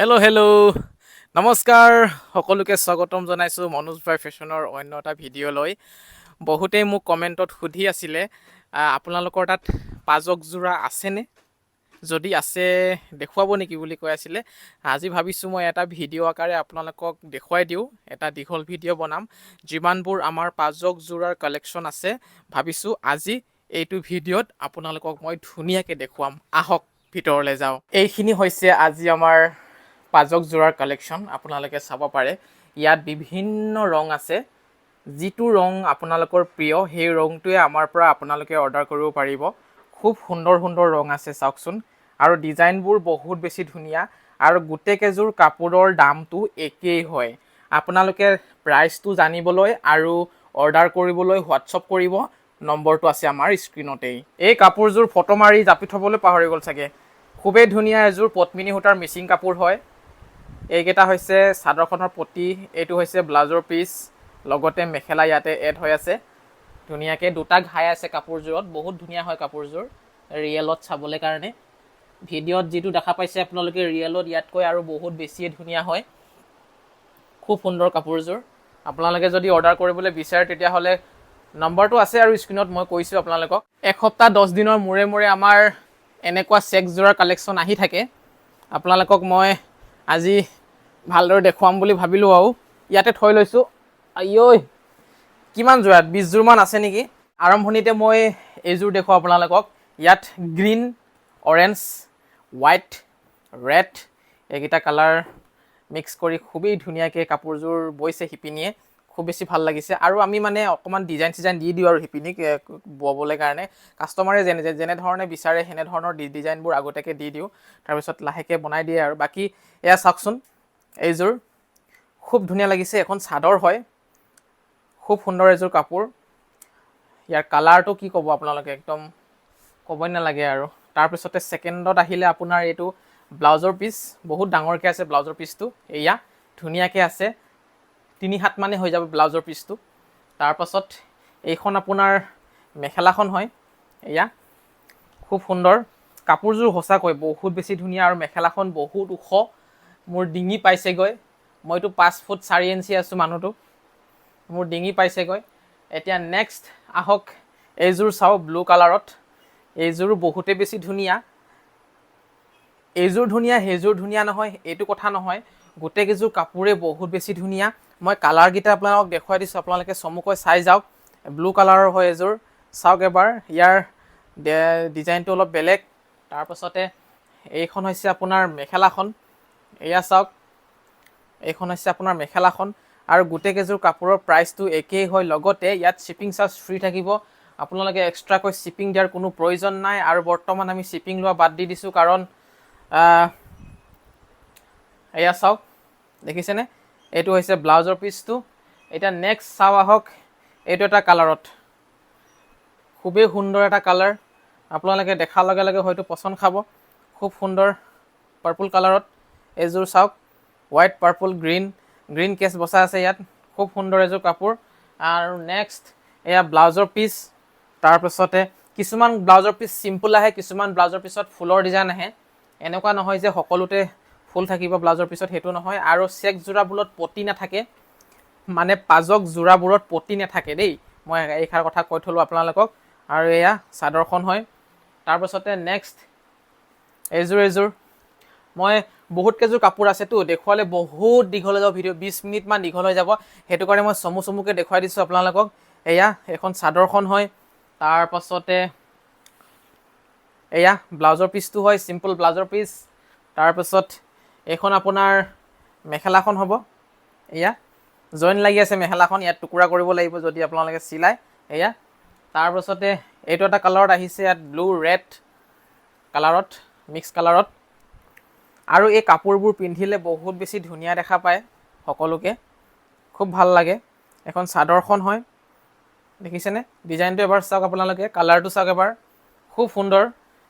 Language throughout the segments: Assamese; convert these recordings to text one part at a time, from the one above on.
হেল্ল' হেল্ল' নমস্কাৰ। সকলোকে স্বাগতম জনাইছোঁ মনোজ ভাই ফেশ্বনৰ অন্য এটা ভিডিঅ'লৈ। বহুতেই মোক কমেণ্টত সুধি আছিলে আপোনালোকৰ তাত পাজক যোৰা আছেনে? যদি আছে দেখুৱাব নেকি বুলি কৈ আছিলে। আজি ভাবিছোঁ মই এটা ভিডিঅ' আকাৰে আপোনালোকক দেখুৱাই দিওঁ এটা দীঘল ভিডিঅ' বনাম। যিমানবোৰ আমাৰ পাজক যোৰাৰ কালেকশ্যন আছে ভাবিছোঁ আজি এইটো ভিডিঅ'ত আপোনালোকক মই ধুনীয়াকৈ দেখুৱাম। আহক ভিতৰলৈ যাওঁ। এইখিনি হৈছে আজি আমাৰ পাজক যোৰাৰ কালেকশ্যন আপোনালোকে চাব পাৰে। ইয়াত বিভিন্ন ৰং আছে। যিটো ৰং আপোনালোকৰ প্ৰিয় সেই ৰংটোৱে আমাৰ পৰা আপোনালোকে অৰ্ডাৰ কৰিব পাৰিব। খুব সুন্দৰ সুন্দৰ ৰং আছে চাওকচোন। আৰু ডিজাইনবোৰ বহুত বেছি ধুনীয়া। আৰু গোটেইকেইযোৰ কাপোৰৰ দামটো একেই হয়। আপোনালোকে প্ৰাইচটো জানিবলৈ আৰু অৰ্ডাৰ কৰিবলৈ হোৱাটছআপ কৰিব। নম্বৰটো আছে আমাৰ স্ক্ৰীণতেই এই কাপোৰযোৰ ফটো মাৰি জাপি থ'বলৈ পাহৰি গ'ল চাগে। খুবেই ধুনীয়া এযোৰ পদ্মিনী সূতাৰ মিচিং কাপোৰ হয়। এইকেইটা হৈছে চাদৰখনৰ পতি এইটো হৈছে ব্লাউজৰ পিচ লগতে মেখেলা ইয়াতে এড হৈ আছে। ধুনীয়াকৈ দুটা ঘাই আছে কাপোৰযোৰত বহুত ধুনীয়া হয় কাপোৰযোৰ ৰিয়েলত চাবলৈ কাৰণে। ভিডিঅ'ত যিটো দেখা পাইছে আপোনালোকে ৰিয়েলত ইয়াতকৈ আৰু বহুত বেছিয়ে ধুনীয়া হয়। খুব সুন্দৰ কাপোৰযোৰ। আপোনালোকে যদি অৰ্ডাৰ কৰিবলৈ বিচাৰে তেতিয়াহ'লে নম্বৰটো আছে আৰু স্ক্ৰীণত মই কৈছোঁ আপোনালোকক। এসপ্তাহ দহ দিনৰ মূৰে মূৰে আমাৰ এনেকুৱা চেক যোৰাৰ কালেকশ্যন আহি থাকে। আপোনালোকক মই আজি ভালদৰে দেখুৱাম বুলি ভাবিলোঁ আৰু। ইয়াতে থৈ লৈছোঁ। আইঐ কিমান যোৰাত বিছযোৰমান আছে নেকি? আৰম্ভণিতে মই এইযোৰ দেখুৱাওঁ আপোনালোকক। ইয়াত গ্ৰীণ অৰেঞ্জ হোৱাইট ৰেড এইকেইটা কালাৰ মিক্স কৰি খুবেই ধুনীয়াকৈ কাপোৰযোৰ বৈছে শিপিনীয়ে। খুব বেছি ভাল লাগিছে। আৰু আমি মানে অকণমান ডিজাইন চিজাইন দি দিওঁ আৰু শিপিনীক ববলৈ কাৰণে। কাষ্টমাৰে যেনে যেনেধৰণে বিচাৰে সেনেধৰণৰ ডিজাইনবোৰ আগতীয়াকৈ দি দিওঁ। তাৰপিছত লাহেকৈ বনাই দিয়ে আৰু। বাকী এয়া চাওকচোন। এইযোৰ খুব ধুনীয়া লাগিছে এখন চাদৰ হয়। খুব সুন্দৰ এযোৰ কাপোৰ। ইয়াৰ কালাৰটো কি ক'ব আপোনালোকে? একদম ক'বই নালাগে আৰু। তাৰপিছতে ছেকেণ্ডত আহিলে আপোনাৰ এইটো ব্লাউজৰ পিচ। বহুত ডাঙৰকৈ আছে ব্লাউজৰ পিচটো। এয়া ধুনীয়াকৈ আছে। তিনি হাত মানে হৈ যাব ব্লাউজৰ পিচটো। তাৰপাছত এইখন আপোনাৰ মেখেলাখন হয়। এয়া খুব সুন্দৰ। কাপোৰযোৰ সঁচাকৈ বহুত বেছি ধুনীয়া আৰু মেখেলাখন বহুত ওখ। মোৰ ডিঙি পাইছেগৈ। মইতো পাঁচ ফুট চাৰি ইঞ্চি আছোঁ মানুহটো। মোৰ ডিঙি পাইছেগৈ। এতিয়া নেক্সট আহক এইযোৰ চাওঁ ব্লু কালাৰত এইযোৰো বহুতেই বেছি ধুনীয়া। এইযোৰ ধুনীয়া সেইযোৰ ধুনীয়া নহয় এইটো কথা নহয়। গোটেইকেইযোৰ কাপোৰে বহুত বেছি ধুনীয়া। মই কালাৰকেইটা আপোনালোকক দেখুৱাই দিছোঁ আপোনালোকে চমুকৈ চাই যাওক। ব্লু কালাৰৰ হয় এযোৰ চাওক এবাৰ ইয়াৰ ডিজাইনটো অলপ বেলেগ। তাৰপাছতে এইখন হৈছে আপোনাৰ মেখেলাখন। এয়া চাওক। এইখন হৈছে আপোনাৰ মেখেলাখন আৰু গোটেইকেইযোৰ কাপোৰৰ প্ৰাইচটো একেই হয়। লগতে ইয়াত শ্বিপিং চাৰ্জ ফ্ৰী থাকিব। আপোনালোকে এক্সট্ৰাকৈ শ্বিপিং দিয়াৰ কোনো প্ৰয়োজন নাই আৰু বৰ্তমান আমি শ্বিপিং লোৱা বাদ দি দিছোঁ কাৰণ এয়া চাওক। দেখিছেনে? এইটো হৈছে ব্লাউজৰ পিচটো এতিয়া নেক্সট চাওঁ আহক। এইটো এটা কালাৰত খুবেই সুন্দৰ এটা কালাৰ আপোনালোকে দেখাৰ লগে লগে হয়তো পচন্দ খাব। খুব সুন্দৰ পাৰ্পল কালাৰত এইযোৰ চাওক white purple green green case বচা আছে ইয়াত খুব সুন্দৰ এযোৰ কাপোৰ। আৰু নেক্সট এয়া ব্লাউজৰ পিচ তাৰপিছতে কিছুমান ব্লাউজৰ পিচ চিম্পুল আহে কিছুমান ব্লাউজৰ পিছত ফুলৰ ডিজাইন আহে। এনেকুৱা নহয় যে সকলোতে ফুল থাকিব ব্লাউজৰ পিছত সেইটো নহয়। আৰু চেক যোৰাবোৰত পতি নাথাকে। মানে পাজক যোৰাবোৰত পতি নাথাকে দেই। মই এইষাৰ কথা কৈ থলোঁ আপোনালোকক। আৰু এয়া চাদৰখন হয়। তাৰপাছতে নেক্সট এইযোৰ এইযোৰ মই বহুত কেইযোৰ কাপোৰ আছেতো দেখুৱালে বহুত দীঘল হৈ যাব ভিডিঅ' বিছ মিনিটমান দীঘল হৈ যাব। সেইটো কাৰণে মই চমু চমুকৈ দেখুৱাই দিছোঁ আপোনালোকক। এয়া এখন চাদৰখন হয়। তাৰপাছতে এয়া ব্লাউজৰ পিচটো হয় চিম্পল ব্লাউজৰ পিচ। তাৰপাছত এইখন আপোনাৰ মেখেলাখন হ'ব। এয়া জইন লাগি আছে মেখেলাখন ইয়াত টুকুৰা কৰিব লাগিব যদি আপোনালোকে চিলায়। এয়া তাৰপাছতে এইটো এটা কালাৰত আহিছে ইয়াত ব্লু ৰেড কালাৰত মিক্স কালাৰত আৰু এই কাপোৰবোৰ পিন্ধিলে বহুত বেছি ধুনীয়া দেখা পায় সকলোকে। খুব ভাল লাগে। এখন চাদৰখন হয়। দেখিছেনে? ডিজাইনটো এবাৰ চাওক আপোনালোকে কালাৰটো চাওক এবাৰ। খুব সুন্দৰ।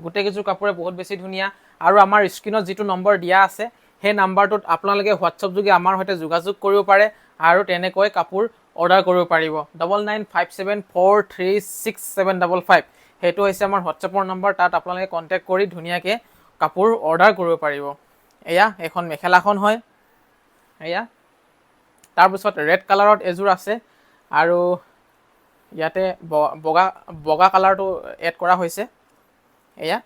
গোটেইকেইযোৰ কাপোৰে বহুত বেছি ধুনীয়া। আৰু আমাৰ স্ক্ৰীণত যিটো নম্বৰ দিয়া আছে সেই নাম্বাৰটোত আপোনালোকে হোৱাটছআপ যোগে আমাৰ সৈতে যোগাযোগ কৰিব পাৰে আৰু তেনেকৈ কাপোৰ অৰ্ডাৰ কৰিব পাৰিব। Double nine five seven four three six seven double five. সেইটো হৈছে আমাৰ হোৱাটছআপৰ নম্বৰ। তাত আপোনালোকে কণ্টেক্ট কৰি ধুনীয়াকৈ কাপোৰ অৰ্ডাৰ কৰিব পাৰিব। এয়া এইখন মেখেলাখন হয়। এয়া। তাৰপিছত ৰেড কালাৰত এযোৰ আছে আৰু ইয়াতে বগা বগা কালাৰটো এড কৰা হৈছে। এয়া।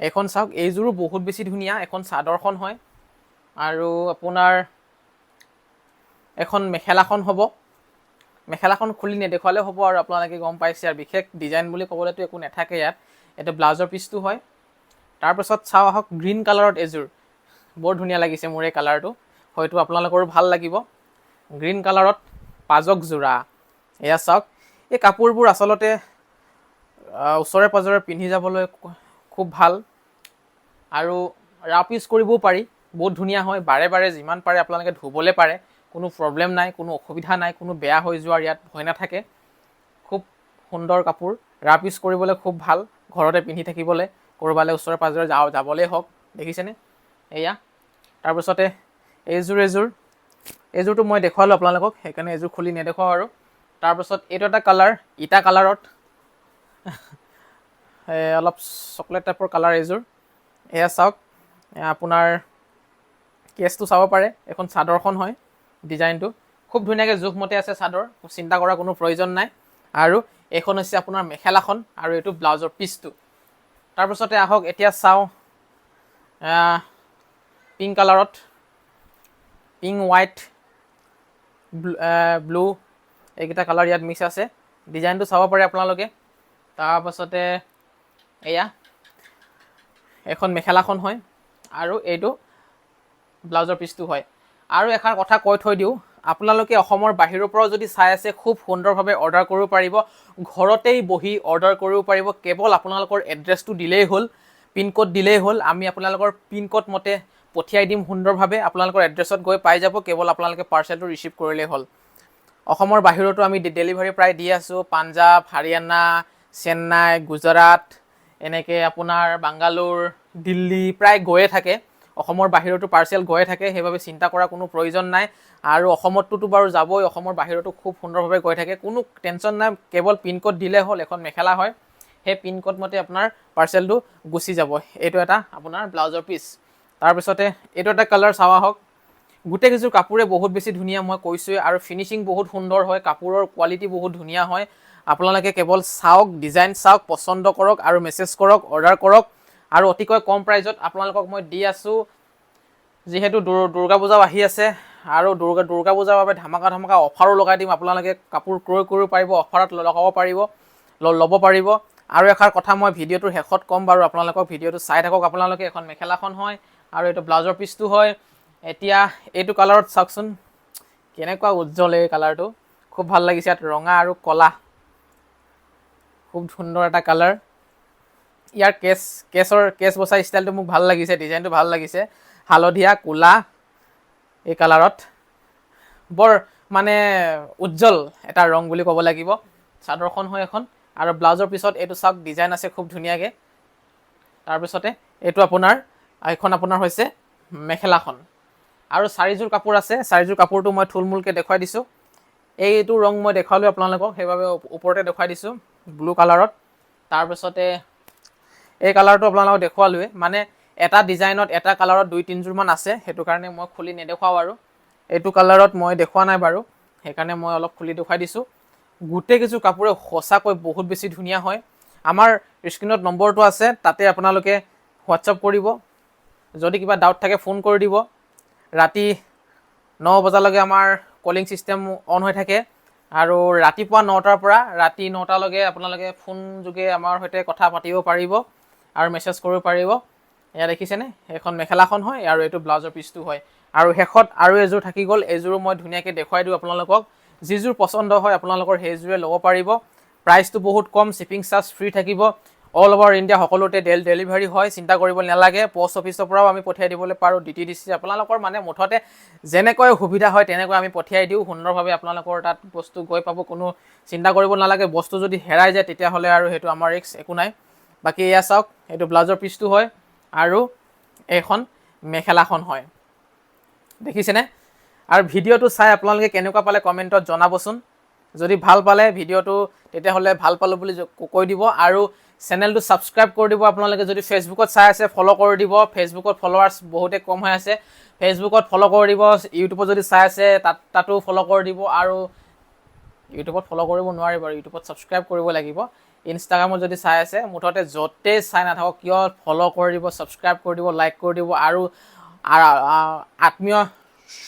এইখন চাওক এইযোৰো বহুত বেছি ধুনীয়া এখন চাদৰখন হয়। আৰু আপোনাৰ এখন মেখেলাখন হ'ব। মেখেলাখন খুলি নেদেখুৱালে হ'ব আৰু আপোনালোকে গম পাইছে আৰু বিশেষ ডিজাইন বুলি ক'বলৈতো একো নাথাকে ইয়াত। এইটো ব্লাউজৰ পিচটো হয়। তাৰপাছত চাওঁ আহক গ্ৰীণ কালাৰত এযোৰ। বৰ ধুনীয়া লাগিছে মোৰ এই কালাৰটো। হয়তো আপোনালোকৰো ভাল লাগিব। গ্ৰীণ কালাৰত পাজক যোৰা। এয়া চাওক এই কাপোৰবোৰ আচলতে ওচৰে পাজৰে পিন্ধি যাবলৈ খুব ভাল। আৰু ৰাফ ইউজ কৰিবও পাৰি। বহুত ধুনীয়া হয় বাৰে বাৰে যিমান পাৰে আপোনালোকে ধুবলৈ পাৰে। কোনো প্ৰব্লেম নাই কোনো অসুবিধা নাই কোনো বেয়া হৈ যোৱাৰ ইয়াত ভয় নাথাকে। খুব সুন্দৰ কাপোৰ ৰাফ ইউজ কৰিবলৈ খুব ভাল। ঘৰতে পিন্ধি থাকিবলৈ ক'ৰবালৈ ওচৰে পাজৰে যাওঁ যাবলৈ হওক দেখিছেনে? এয়া। তাৰপিছতে এইযোৰ এযোৰ। এইযোৰটো মই দেখুৱালোঁ আপোনালোকক সেইকাৰণে এইযোৰ খুলি নেদেখুৱাওঁ আৰু। তাৰপাছত এইটো এটা কালাৰ ইটা কালাৰত। অলপ চকলেট টাইপৰ কালাৰ এইযোৰ এয়া চাওক আপোনাৰ কেছটো চাব পাৰে এখন চাদৰখন হয় ডিজাইনটো। খুব ধুনীয়াকৈ জোখমতে আছে চাদৰ চিন্তা কৰাৰ কোনো প্ৰয়োজন নাই। আৰু এইখন হৈছে আপোনাৰ মেখেলাখন আৰু এইটো ব্লাউজৰ পিচটো। তাৰপিছতে আহক এতিয়া চাওঁ পিংক কালাৰত পিংক হোৱাইট ব্লু এইকেইটা কালাৰ ইয়াত মিক্স আছে। ডিজাইনটো চাব পাৰে আপোনালোকে। তাৰপাছতে এয়া এখন মেখেলাখন হয় আৰু এইটো ব্লাউজৰ পিচটো হয়। আৰু এষাৰ কথা কৈ থৈ দিওঁ আপোনালোকে অসমৰ বাহিৰৰ পৰাও যদি চাই আছে খুব সুন্দৰভাৱে অৰ্ডাৰ কৰিব পাৰিব। ঘৰতেই বহি অৰ্ডাৰ কৰিব পাৰিব। কেৱল আপোনালোকৰ এড্ৰেছটো দিলেই হ'ল পিনক'ড দিলেই হ'ল। আমি আপোনালোকৰ পিনক'ড মতে পঠিয়াই দিম সুন্দৰভাৱে আপোনালোকৰ এড্ৰেছত গৈ পাই যাব কেৱল আপোনালোকে পাৰ্চেলটো ৰিচিভ কৰিলেই হ'ল। অসমৰ বাহিৰতো আমি ডেলিভাৰী প্ৰায় দি আছোঁ পাঞ্জাৱ হাৰিয়ানা চেন্নাই গুজৰাট এনেকৈ আপোনাৰ বাংগালোৰ দিল্লী প্ৰায় গৈয়ে থাকে। অসমৰ বাহিৰতো পাৰ্চেল গৈয়ে থাকে সেইবাবে চিন্তা কৰাৰ কোনো প্ৰয়োজন নাই। আৰু অসমতটোতো বাৰু যাবই অসমৰ বাহিৰতো খুব সুন্দৰভাৱে গৈ থাকে। কোনো টেনশ্যন নাই কেৱল পিনক'ড দিলে হ'ল এখন মেখেলা হয়। সেই পিনক'ড মতে আপোনাৰ পাৰ্চেলটো গুচি যাব। এইটো এটা আপোনাৰ ব্লাউজৰ পিচ তাৰপিছতে এইটো এটা কালাৰ চাওঁ আহক গোটেইকেইযোৰ কাপোৰে বহুত বেছি ধুনীয়া মই কৈছোঁৱে আৰু ফিনিচিং বহুত সুন্দৰ হয় কাপোৰৰ কোৱালিটি বহুত ধুনীয়া হয়। আপোনালোকে কেৱল চাওক ডিজাইন চাওক পচন্দ কৰক আৰু মেছেজ কৰক অৰ্ডাৰ কৰক। আৰু অতিকৈ কম প্ৰাইজত আপোনালোকক মই দি আছোঁ। যিহেতু দুৰ- দুৰ্গা পূজাও আহি আছে আৰু দুৰ্গা দুৰ্গা পূজাৰ বাবে ধামাকা ধামাকা অফাৰো লগাই দিম। আপোনালোকে কাপোৰ ক্ৰয় কৰিব পাৰিব অফাৰত লগাব পাৰিব ল'ব পাৰিব। আৰু এষাৰ কথা মই ভিডিঅ'টোৰ শেষত ক'ম বাৰু আপোনালোকক ভিডিঅ'টো চাই থাকক। আপোনালোকে এখন মেখেলাখন হয়। আৰু এইটো ব্লাউজৰ পিচটো হয়। এতিয়া এইটো কালাৰত চাওকচোন কেনেকুৱা উজ্জ্বল এই কালাৰটো খুব ভাল লাগিছে ইয়াত ৰঙা আৰু ক'লা। খুব সুন্দৰ এটা কালাৰ ইয়াৰ কেচ কেচৰ কেচ বচা ষ্টাইলটো মোক ভাল লাগিছে ডিজাইনটো ভাল লাগিছে। হালধীয়া ক'লা এই কালাৰত বৰ মানে উজ্জ্বল এটা ৰং বুলি ক'ব লাগিব। চাদৰখন হয় এখন। আৰু ব্লাউজৰ পিছত এইটো চাওক ডিজাইন আছে খুব ধুনীয়াকৈ। তাৰপিছতে এইটো আপোনাৰ এইখন আপোনাৰ হৈছে মেখেলাখন। আৰু চাৰিযোৰ কাপোৰ আছে চাৰিযোৰ কাপোৰটো মই থুলমূলকৈ দেখুৱাই দিছোঁ। এইটো ৰং মই দেখুৱালোঁ আপোনালোকক সেইবাবে ওপ- ওপৰতে দেখুৱাই দিছোঁ ব্লু কালাৰত তাৰপিছতে এই কালাৰটো আপোনালোকক দেখুৱালোৱে মানে এটা ডিজাইনত এটা কালাৰত দুই তিনিযোৰমান আছে সেইটো কাৰণে মই খুলি নেদেখুৱাওঁ আৰু। এইটো কালাৰত মই দেখুওৱা নাই বাৰু সেইকাৰণে মই অলপ খুলি দেখুৱাই দিছোঁ। গোটেইকেইযোৰ কাপোৰে সঁচাকৈ বহুত বেছি ধুনীয়া হয়। আমাৰ স্ক্ৰীণত নম্বৰটো আছে তাতে আপোনালোকে হোৱাটছআপ কৰিব। যদি কিবা ডাউট থাকে ফোন কৰি দিব। ৰাতি ন বজালৈকে আমাৰ কলিং ছিষ্টেম অন হৈ থাকে। আৰু ৰাতিপুৱা নটাৰ পৰা ৰাতি নটালৈকে আপোনালোকে ফোন যোগে আমাৰ সৈতে কথা পাতিব পাৰিব আৰু মেছেজ কৰিব পাৰিব। এয়া দেখিছেনে? এইখন মেখেলাখন হয় আৰু এইটো ব্লাউজৰ পিচটো হয়। আৰু শেষত আৰু এযোৰ থাকি গ'ল। এইযোৰো মই ধুনীয়াকৈ দেখুৱাই দিওঁ আপোনালোকক। যিযোৰ পচন্দ হয় আপোনালোকৰ সেইযোৰে ল'ব পাৰিব। প্ৰাইচটো বহুত কম শ্বিপিং চাৰ্জ ফ্ৰী থাকিব। অল অভাৰ ইণ্ডিয়া সকলোতে ডেল ডেলিভাৰী হয় চিন্তা কৰিব নালাগে। পষ্ট অফিচৰ পৰাও আমি পঠিয়াই দিবলৈ পাৰোঁ ডি টি ডি চি আপোনালোকৰ মানে মুঠতে যেনেকৈ সুবিধা হয় তেনেকৈ আমি পঠিয়াই দিওঁ। সুন্দৰভাৱে আপোনালোকৰ তাত বস্তু গৈ পাব কোনো চিন্তা কৰিব নালাগে। বস্তু যদি হেৰাই যায় তেতিয়াহ'লে আৰু সেইটো আমাৰ ৰিক্স একো নাই। বাকী এয়া চাওক এইটো ব্লাউজৰ পিচটো হয় আৰু এইখন মেখেলাখন হয়। দেখিছেনে? আৰু ভিডিঅ'টো চাই আপোনালোকে কেনেকুৱা পালে কমেণ্টত জনাবচোন। যদি ভালো পালে ভিডিঅ'টো, তেতিয়াহ'লে ভালো পালোঁ বুলি কৈ দিব। আৰু চেনেলটো ছাবস্ক্ৰাইব কৰি দিব আপোনালোকে। যদি ফেচবুকত চাই আছে ফ'ল' কৰি দিব। ফেচবুকত ফলোৱাৰ্ছ বহুতে কম হৈ আছে। ফেচবুকত ফ'ল' কৰি দিব। ইউটিউবত যদি চাই আছে, তাত, তাতো ফ'ল' কৰি দিব। আৰু ইউটিউবত ফ'ল' কৰিব নোৱাৰি বাৰু ইউটিউবত ছাবস্ক্ৰাইব কৰিব লাগিব। ইনষ্টাগ্ৰামত যদি চাই আছে, মুঠতে য'তেই চাই নাথাকক, কিয় ফ'ল' কৰি দিব, ছাবস্ক্ৰাইব কৰি দিব লাইক কৰি দিব। আৰু আত্মীয়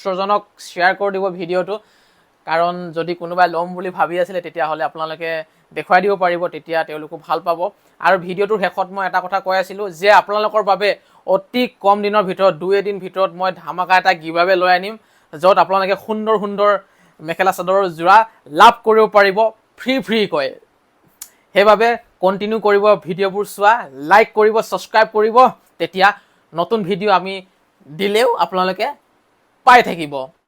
স্বজনক শ্বেয়াৰ কৰি দিব ভিডিঅ'টো। কাৰণ যদি কোনোবাই ল'ম বুলি ভাবি আছিলে তেতিয়াহ'লে আপোনালোকে দেখুৱাই দিব পাৰিব তেতিয়া তেওঁলোকো ভাল পাব। আৰু ভিডিঅ'টোৰ শেষত মই এটা কথা কৈ আছিলোঁ যে আপোনালোকৰ বাবে অতি কম দিনৰ ভিতৰত দুই এদিন ভিতৰত মই ধামাকা এটা গিভাৱে লৈ আনিম য'ত আপোনালোকে সুন্দৰ সুন্দৰ মেখেলা চাদৰৰ যোৰা লাভ কৰিব পাৰিব ফ্ৰী ফ্ৰীকৈ সেইবাবে কণ্টিনিউ কৰিব ভিডিঅ'বোৰ চোৱা লাইক কৰিব ছাবস্ক্ৰাইব কৰিব। তেতিয়া নতুন ভিডিঅ' আমি দিলেও আপোনালোকে পাই থাকিব।